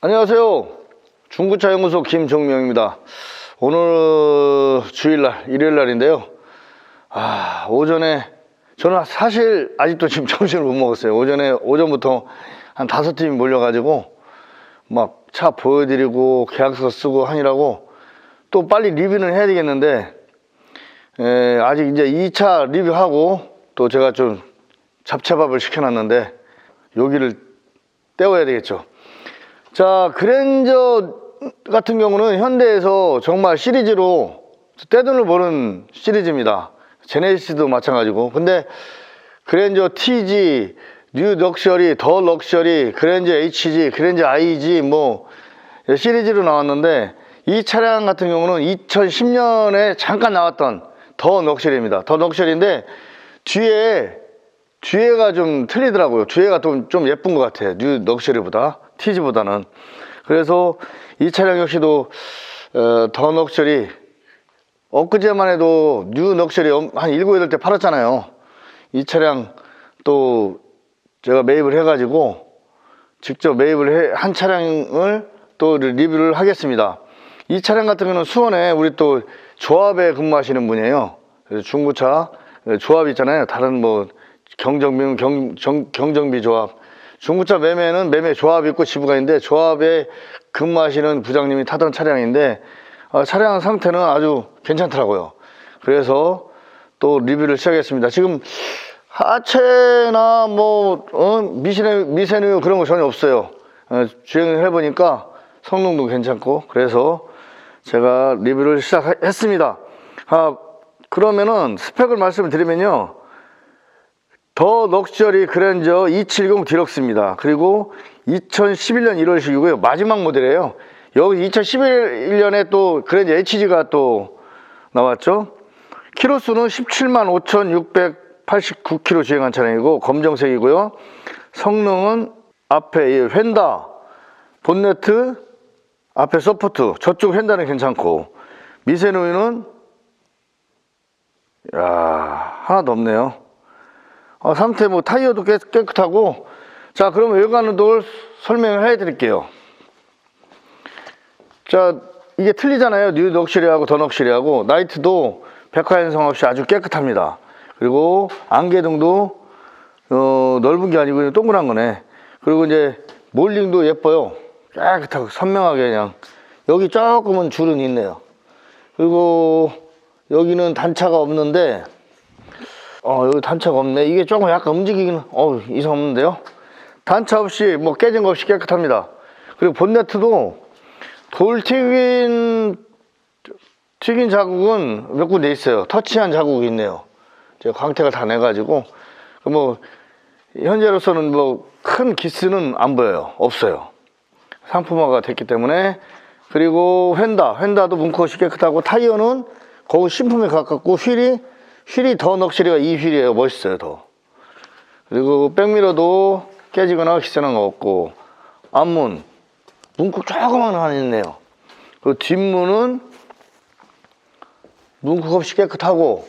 안녕하세요. 중고차 연구소 김종명입니다. 오늘 주일날, 일요일날인데요. 아, 오전에 저는 사실 아직도 지금 점심을 못 먹었어요. 오전에 오전부터 한 다섯 팀이 몰려가지고 막 차 보여드리고 계약서 쓰고 하느라고 또 빨리 리뷰는 해야 되겠는데 에, 아직 이제 2차 리뷰하고 또 제가 좀 잡채밥을 시켜놨는데 여기를 때워야 되겠죠. 자, 그랜저 같은 경우는 현대에서 정말 시리즈로 떼돈을 버는 시리즈입니다. 제네시스도 마찬가지고. 근데 그랜저 TG, 뉴 럭셔리, 더 럭셔리, 그랜저 HG, 그랜저 IG 뭐 시리즈로 나왔는데 이 차량 같은 경우는 2010년에 잠깐 나왔던 더 럭셔리입니다. 더 럭셔리인데 뒤에 뒤에가 좀 틀리더라고요. 뒤에가 좀, 좀 예쁜 것 같아요. 뉴 럭셔리보다, 티지보다는. 그래서 이 차량 역시도, 어, 더 럭셔리, 엊그제만 해도 뉴 럭셔리 엄- 한 7, 8대 팔았잖아요. 이 차량 또 제가 매입을 해가지고 직접 매입을 해, 한 차량을 또 리뷰를 하겠습니다. 이 차량 같은 경우는 수원에 우리 또 조합에 근무하시는 분이에요. 중고차 조합 있잖아요. 다른 뭐 경정비, 경, 정- 경정비 조합. 중고차 매매는 매매 조합이 있고 지부가 있는데 조합에 근무하시는 부장님이 타던 차량인데 어, 차량 상태는 아주 괜찮더라고요. 그래서 또 리뷰를 시작했습니다. 지금 하체나 뭐 어, 미세누, 미세누 그런 거 전혀 없어요. 어, 주행을 해보니까 성능도 괜찮고 그래서 제가 리뷰를 시작했습니다. 아, 그러면은 스펙을 말씀을 드리면요. 더 럭셔리 그랜저 270 디럭스입니다. 그리고 2011년 1월식이고요. 마지막 모델이에요. 여기 2011년에 또 그랜저 HG가 또 나왔죠. 키로수는 17만 5,689km 주행한 차량이고 검정색이고요. 성능은 앞에 이 휀다, 본네트, 앞에 서포트, 저쪽 휀다는 괜찮고 미세누이는 야 하나도 없네요. 어, 상태 뭐 타이어도 깨, 깨끗하고 자 그러면 외관을 설명을 해드릴게요. 자 이게 틀리잖아요. 뉴 럭셔리하고 더 럭셔리하고 나이트도 백화 현상 없이 아주 깨끗합니다. 그리고 안개등도 어, 넓은 게 아니고 동그란 거네. 그리고 이제 몰링도 예뻐요. 깨끗하고 선명하게 그냥 여기 조금은 줄은 있네요. 그리고 여기는 단차가 없는데 어 여기 단차가 없네. 이게 조금 약간 움직이기는 어 이상 없는데요. 단차 없이 뭐 깨진 거 없이 깨끗합니다. 그리고 본네트도 돌 튀긴 튀긴 자국은 몇 군데 있어요. 터치한 자국이 있네요. 제가 광택을 다 내가지고 뭐 현재로서는 뭐 큰 기스는 안 보여요. 없어요. 상품화가 됐기 때문에 그리고 휀다 휀다도 문컷이 깨끗하고 타이어는 거의 신품에 가깝고 휠이 휠이 더 넉실이가 이 휠이에요. 멋있어요 더. 그리고 백미러도 깨지거나 기스는 거 없고 앞문 문콕 조그만 하나 있네요. 그 뒷문은 문콕 없이 깨끗하고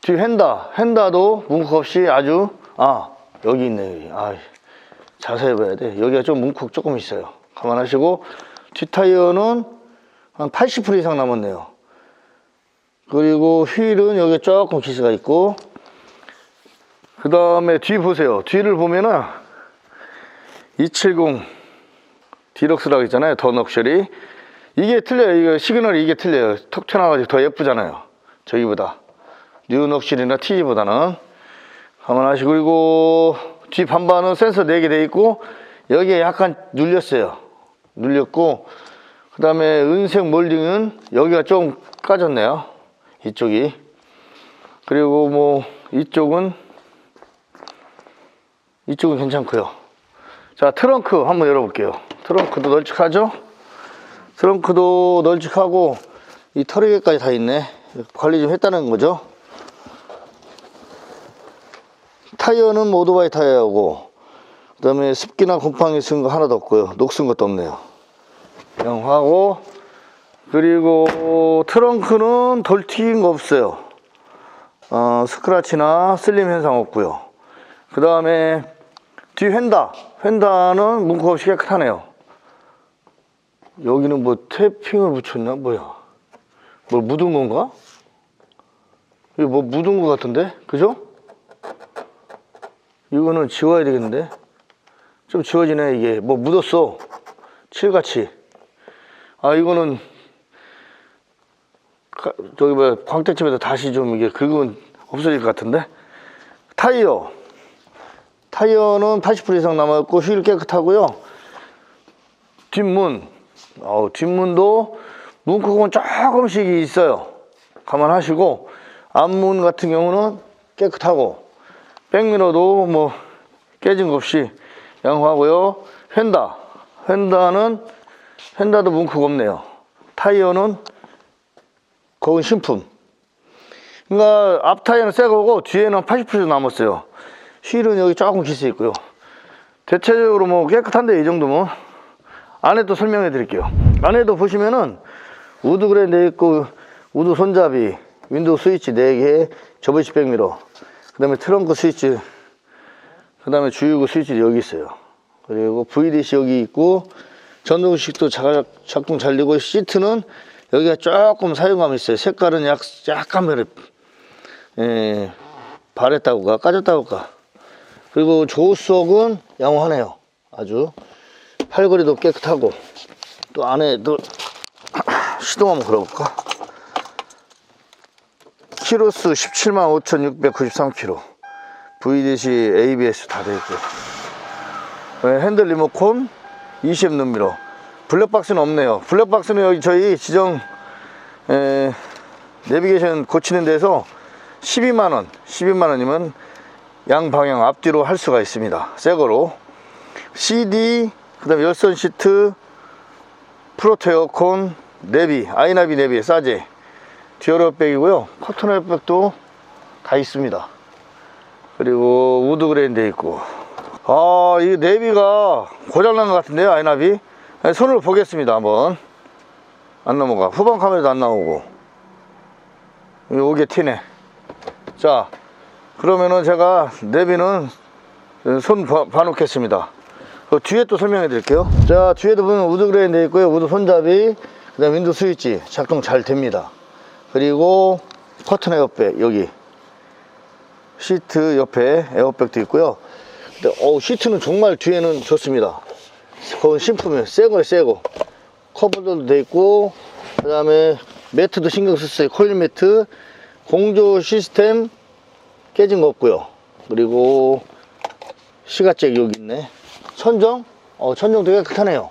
뒤 휀다 휀다도 문콕 없이 아주 아 여기 있네 여기 아 자세히 봐야 돼 여기가 좀 문콕 조금 있어요 감안하시고 뒷 타이어는 한 80% 이상 남았네요 그리고 휠은 여기 조금 기스가 있고 그 다음에 뒤 보세요. 뒤를 보면은 270 디럭스라고 있잖아요. 더 럭셔리. 이게 틀려요. 이거 시그널이 이게 틀려요. 톡 튀어나와가지고 더 예쁘잖아요. 저기보다. 뉴 럭셔리나 TG보다는. 감안하시고 그리고 뒤 반반은 센서 4개 돼 있고 여기에 약간 눌렸어요. 눌렸고 그 다음에 은색 몰딩은 여기가 좀 까졌네요 이쪽이. 그리고 뭐 이쪽은 이쪽은 괜찮고요. 자 트렁크 한번 열어볼게요. 트렁크도 널찍하죠? 트렁크도 널찍하고 이 털이개까지 다 있네. 관리 좀 했다는 거죠? 타이어는 뭐 오토바이 타이어고 그 다음에 습기나 곰팡이 쓴 거 하나도 없고요. 녹슨 것도 없네요. 영하고 그리고 트렁크는 덜 튀긴 거 없어요 어, 스크라치나 슬림 현상 없고요 그 다음에 뒤 휀다 휀다는 문콕 없이 깨끗하네요 여기는 뭐 태핑을 붙였나 뭐야? 뭘 묻은 건가? 이거 뭐 묻은 것 같은데, 그죠? 이거는 지워야 되겠는데? 좀 지워지네 이게 뭐 묻었어 칠같이. 아 이거는 가- 저기 뭐 광택집에다 다시 좀 이게 긁으면 없어질 것 같은데? 타이어. 타이어는 80% 이상 남았고 휠 깨끗하고요. 뒷문. 어, 뒷문도 문구멍 조금씩 있어요. 감안하시고. 앞문 같은 경우는 깨끗하고. 백미러도 뭐 깨진 거 없이 양호하고요. 휀다. 휀다는 휀다도 문구가 없네요. 타이어는 거은 신품. 그러니까 앞 타이어는 새 거고 뒤에는 80% 남았어요. 휠은 여기 조금 기스 있고요. 대체적으로 뭐 깨끗한데 이 정도면 안에 또 설명해 드릴게요. 안에도 보시면은 우드 돼 있고 우드 손잡이 윈도우 스위치 4개 접이식 백미러 그 다음에 트렁크 스위치 그 다음에 주유구 스위치 여기 있어요. 그리고 VDC 여기 있고 전동식도 자- 작동 잘 되고 시트는 여기가 조금 사용감이 있어요. 색깔은 약, 약간 그래 예, 바랬다고 가 까졌다고 가 그리고 조수석은 양호하네요. 아주. 팔걸이도 깨끗하고. 또 안에도 시동 한번 걸어볼까? 키로수 17만 5,693km VDC ABS 다 되어 있고요 네, 핸들 리모컨 20 눈미러 블랙박스는 없네요. 블랙박스는 여기 저희 지정 에, 내비게이션 고치는 데서 12만원 12만원이면 양방향 앞뒤로 할 수가 있습니다. 새거로. CD 그 다음에 열선 시트 프로토 에어컨 내비 아이나비 내비 싸제. 듀얼백이고요. 커튼 에어백도 다 있습니다. 그리고 우드 그레인 돼 있고. 아, 이 내비가 고장난 것 같은데요, 아이나비? 아니, 손으로 보겠습니다, 한번. 안 넘어가. 후방 카메라도 안 나오고. 요게 튀네. 자, 그러면은 제가 내비는 손 봐- 봐놓겠습니다. 그 뒤에 또 설명해 드릴게요. 자, 뒤에도 보면 우드 그레인 돼 있고요. 우드 손잡이, 그 다음 윈도우 스위치 작동 잘 됩니다. 그리고 커튼 에어백, 여기. 시트 옆에 에어백도 있고요. 근데 어우 시트는 정말 뒤에는 좋습니다. 그건 신품이에요. 새거예요, 새거. 커버들도 돼 있고, 그 다음에 매트도 신경 썼어요. 코일 매트, 공조 시스템 깨진 거 없고요. 그리고 시가잭 여기 있네. 천정? 어, 천정 되게 깨끗하네요.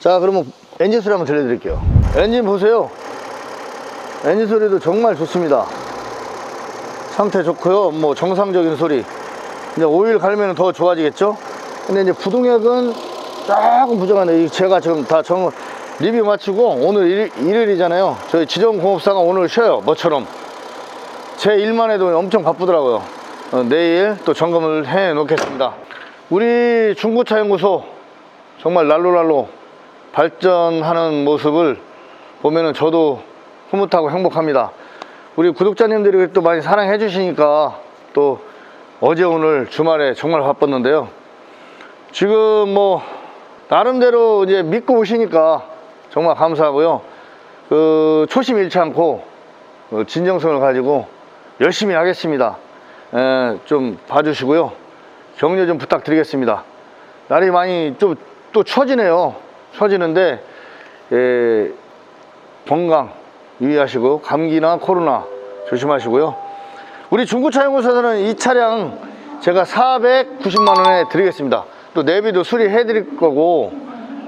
자, 그러면 엔진 소리 한번 들려드릴게요. 엔진 보세요. 엔진 소리도 정말 좋습니다. 상태 좋고요. 뭐 정상적인 소리. 이제 오일 갈면 더 좋아지겠죠? 근데 이제 부동액은 조금 부족한데 이 제가 지금 다 정, 리뷰 마치고 오늘 일, 일요일이잖아요. 저희 지정공업사가 오늘 쉬어요. 뭐처럼. 제 일만 해도 엄청 바쁘더라고요. 어, 내일 또 점검을 해 놓겠습니다. 우리 중고차 연구소 정말 날로날로 발전하는 모습을 보면은 저도 흐뭇하고 행복합니다. 우리 구독자님들이 또 많이 사랑해 주시니까 또 어제 오늘 주말에 정말 바빴는데요. 지금 뭐 나름대로 이제 믿고 오시니까 정말 감사하고요. 그 초심 잃지 않고 어, 진정성을 가지고 열심히 하겠습니다. 에, 좀 봐주시고요. 격려 좀 부탁드리겠습니다. 날이 많이 좀 또 추워지네요. 추워지는데 에, 건강 유의하시고 감기나 코로나 조심하시고요. 우리 중고차 연구소에서는 이 차량 제가 490만 원에 드리겠습니다. 또 내비도 수리해 드릴 거고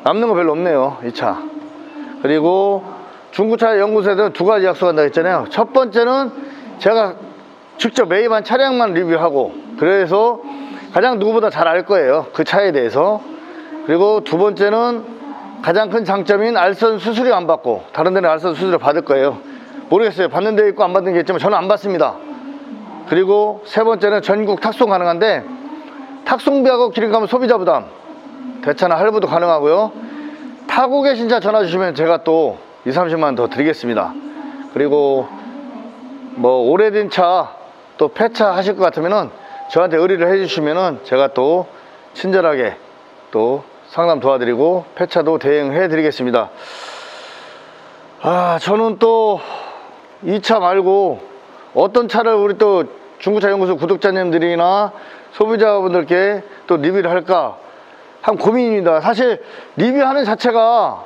남는 거 별로 없네요. 이 차. 그리고 중고차 연구소에서는 두 가지 약속한다 했잖아요. 첫 번째는 제가 직접 매입한 차량만 리뷰하고 그래서 가장 누구보다 잘 알 거예요. 그 차에 대해서. 그리고 두 번째는 가장 큰 장점인 알선 수수료 안 받고 다른 데는 알선 수수료 받을 거예요. 모르겠어요. 받는 데 있고 안 받는 게 있지만 저는 안 받습니다. 그리고 세 번째는 전국 탁송 가능한데 탁송비하고 기름값은 소비자 부담 대차나 할부도 가능하고요. 타고 계신 차 전화 주시면 제가 또 2, 30만 더 드리겠습니다. 그리고 뭐 오래된 차 또 폐차 하실 것 같으면은 저한테 의뢰를 해주시면은 제가 또 친절하게 또 상담 도와드리고 폐차도 대행해 드리겠습니다. 아, 저는 또 이 차 말고 어떤 차를 우리 또 중고차 연구소 구독자님들이나 소비자분들께 또 리뷰를 할까 한 고민입니다. 사실 리뷰하는 자체가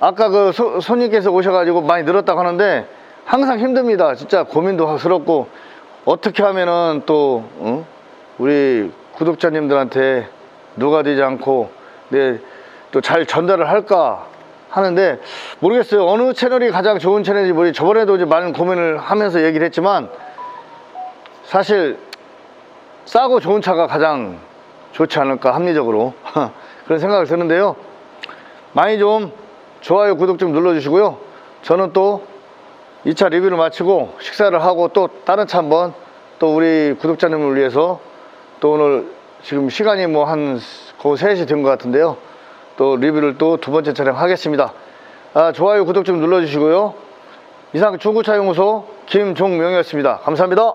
아까 그 소- 손님께서 오셔가지고 많이 늘었다고 하는데 항상 힘듭니다. 진짜 고민도 스럽고 어떻게 하면은 또 응? 우리 구독자님들한테 누가 되지 않고 네, 또잘 전달을 할까 하는데 모르겠어요. 어느 채널이 가장 좋은 채널인지 모르겠 저번에도 이제 많은 고민을 하면서 얘기를 했지만 사실 싸고 좋은 차가 가장 좋지 않을까 합리적으로 그런 생각을 드는데요. 많이 좀 좋아요, 구독 좀 눌러주시고요. 저는 또 2차 리뷰를 마치고 식사를 하고 또 다른 차 한번 또 우리 구독자님을 위해서 또 오늘 지금 시간이 뭐 한 거의 3시 된 것 같은데요. 또 리뷰를 또 두 번째 촬영하겠습니다. 아, 좋아요, 구독 좀 눌러주시고요. 이상 중고차 연구소 김종명이었습니다. 감사합니다.